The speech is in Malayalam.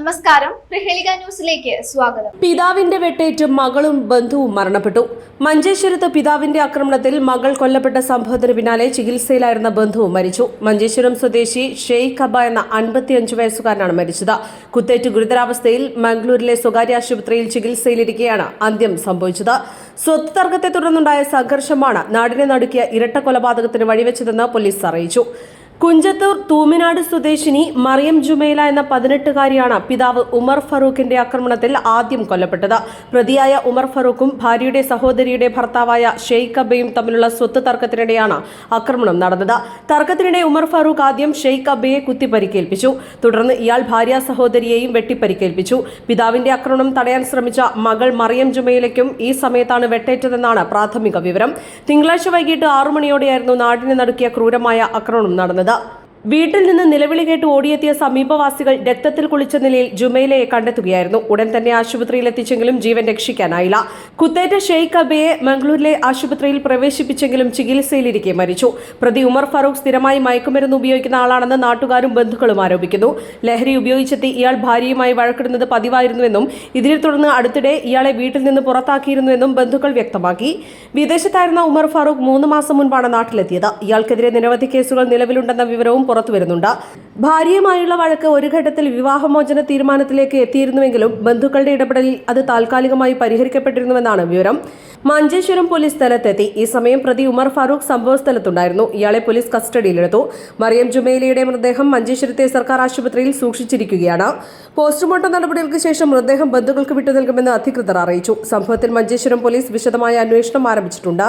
നമസ്കാരം. പ്രഹേളിക ന്യൂസിലേക്ക് സ്വാഗതം. പിതാവിന്റെ വെട്ടേറ്റ് മകളും ബന്ധുവും മരണപ്പെട്ടു. മഞ്ചേശ്വരത്ത് പിതാവിന്റെ ആക്രമണത്തിൽ മകൾ കൊല്ലപ്പെട്ട സംഭവത്തിന് പിന്നാലെ ചികിത്സയിലായിരുന്ന ബന്ധുവും മരിച്ചു. മഞ്ചേശ്വരം സ്വദേശി ഷെയ്ഖ് അബ എന്ന അൻപത്തിയഞ്ച് വയസ്സുകാരനാണ് മരിച്ചത്. കുത്തേറ്റ് ഗുരുതരാവസ്ഥയിൽ മംഗളൂരിലെ സ്വകാര്യ ആശുപത്രിയിൽ ചികിത്സയിലിരിക്കെയാണ് അന്ത്യം സംഭവിച്ചത്. സ്വത്ത് തർക്കത്തെ തുടർന്നുണ്ടായ സംഘർഷമാണ് നാടിനെ നടുക്കിയ ഇരട്ട കൊലപാതകത്തിന് വഴിവെച്ചതെന്ന് പോലീസ് അറിയിച്ചു. കുഞ്ചത്തൂർ തൂമിനാട് സ്വദേശിനി മറിയം ജുമേല എന്ന പതിനെട്ടുകാരിയാണ് പിതാവ് ഉമർ ഫറൂഖിന്റെ ആക്രമണത്തിൽ ആദ്യം കൊല്ലപ്പെട്ടത്. പ്രതിയായ ഉമർ ഫറൂഖും ഭാര്യയുടെ സഹോദരിയുടെ ഭർത്താവായ ഷെയ്ഖ് അബയും തമ്മിലുള്ള സ്വത്ത് തർക്കത്തിനിടെയാണ് ആക്രമണം നടന്നത്. തർക്കത്തിനിടെ ഉമർ ഫറൂഖ് ആദ്യം ഷെയ്ഖ് അബയെ കുത്തിപ്പരിക്കേൽപ്പിച്ചു. തുടർന്ന് ഇയാൾ ഭാര്യ സഹോദരിയെയും വെട്ടിപ്പരിക്കേൽപ്പിച്ചു. പിതാവിന്റെ ആക്രമണം തടയാൻ ശ്രമിച്ച മകൾ മറിയം ജുമേലയ്ക്കും ഈ സമയത്താണ് വെട്ടേറ്റതെന്നാണ് പ്രാഥമിക വിവരം. തിങ്കളാഴ്ച വൈകിട്ട് ആറു മണിയോടെയായിരുന്നു നാടിനെ നടുക്കിയ ക്രൂരമായ ആക്രമണം നടന്നത്. だ വീട്ടിൽ നിന്ന് നിലവിളി കേട്ട് ഓടിയെത്തിയ സമീപവാസികൾ രക്തത്തിൽ കുളിച്ച നിലയിൽ ജുമൈലയെ കണ്ടെത്തുകയായിരുന്നു. ഉടൻ തന്നെ ആശുപത്രിയിൽ എത്തിച്ചെങ്കിലും ജീവൻ രക്ഷിക്കാനായില്ല. കുത്തേറ്റ ഷെയ്ഖ് അബയെ മംഗളൂരിലെ ആശുപത്രിയിൽ പ്രവേശിപ്പിച്ചെങ്കിലും ചികിത്സയിലിരിക്കെ മരിച്ചു. പ്രതി ഉമർ ഫറൂഖ് സ്ഥിരമായി മയക്കുമരുന്ന് ഉപയോഗിക്കുന്ന ആളാണെന്ന് നാട്ടുകാരും ബന്ധുക്കളും ആരോപിക്കുന്നു. ലഹരി ഉപയോഗിച്ചെത്തി ഇയാൾ ഭാര്യയുമായി വഴക്കിടുന്നത് പതിവായിരുന്നുവെന്നും ഇതിനെ തുടർന്ന് അടുത്തിടെ ഇയാളെ വീട്ടിൽ നിന്ന് പുറത്താക്കിയിരുന്നുവെന്നും ബന്ധുക്കൾ വ്യക്തമാക്കി. വിദേശത്തായിരുന്ന ഉമർ ഫറൂഖ് മൂന്ന് മാസം മുൻപാണ് നാട്ടിലെത്തിയത്. ഇയാൾക്കെതിരെ നിരവധി കേസുകൾ നിലവിലുണ്ടെന്ന വിവരവും പുറത്തുവരുന്നുണ്ട് ഭാര്യയുമായുള്ള വഴക്ക് ഒരു ഘട്ടത്തിൽ വിവാഹമോചന തീരുമാനത്തിലേക്ക് എത്തിയിരുന്നുവെങ്കിലും ബന്ധുക്കളുടെ ഇടപെടലിൽ അത് താൽക്കാലികമായി പരിഹരിക്കപ്പെട്ടിരുന്നുവെന്നാണ് വിവരം. മഞ്ചേശ്വരം പോലീസ് സ്ഥലത്തെത്തി. ഈ സമയം പ്രതി ഉമർ ഫാറൂഖ് സംഭവ സ്ഥലത്തുണ്ടായിരുന്നു. ഇയാളെ പോലീസ് കസ്റ്റഡിയിലെടുത്തു. മറിയം ജുമേലിയുടെ മൃതദേഹം മഞ്ചേശ്വരത്തെ സർക്കാർ ആശുപത്രിയിൽ സൂക്ഷിച്ചിരിക്കുകയാണ്. പോസ്റ്റ്മോർട്ടം നടപടികൾക്ക് ശേഷം മൃതദേഹം ബന്ധുക്കൾക്ക് വിട്ടു നൽകുമെന്ന് അധികൃതർ അറിയിച്ചു. സംഭവത്തിൽ മഞ്ചേശ്വരം പോലീസ് വിശദമായ അന്വേഷണം ആരംഭിച്ചിട്ടുണ്ട്.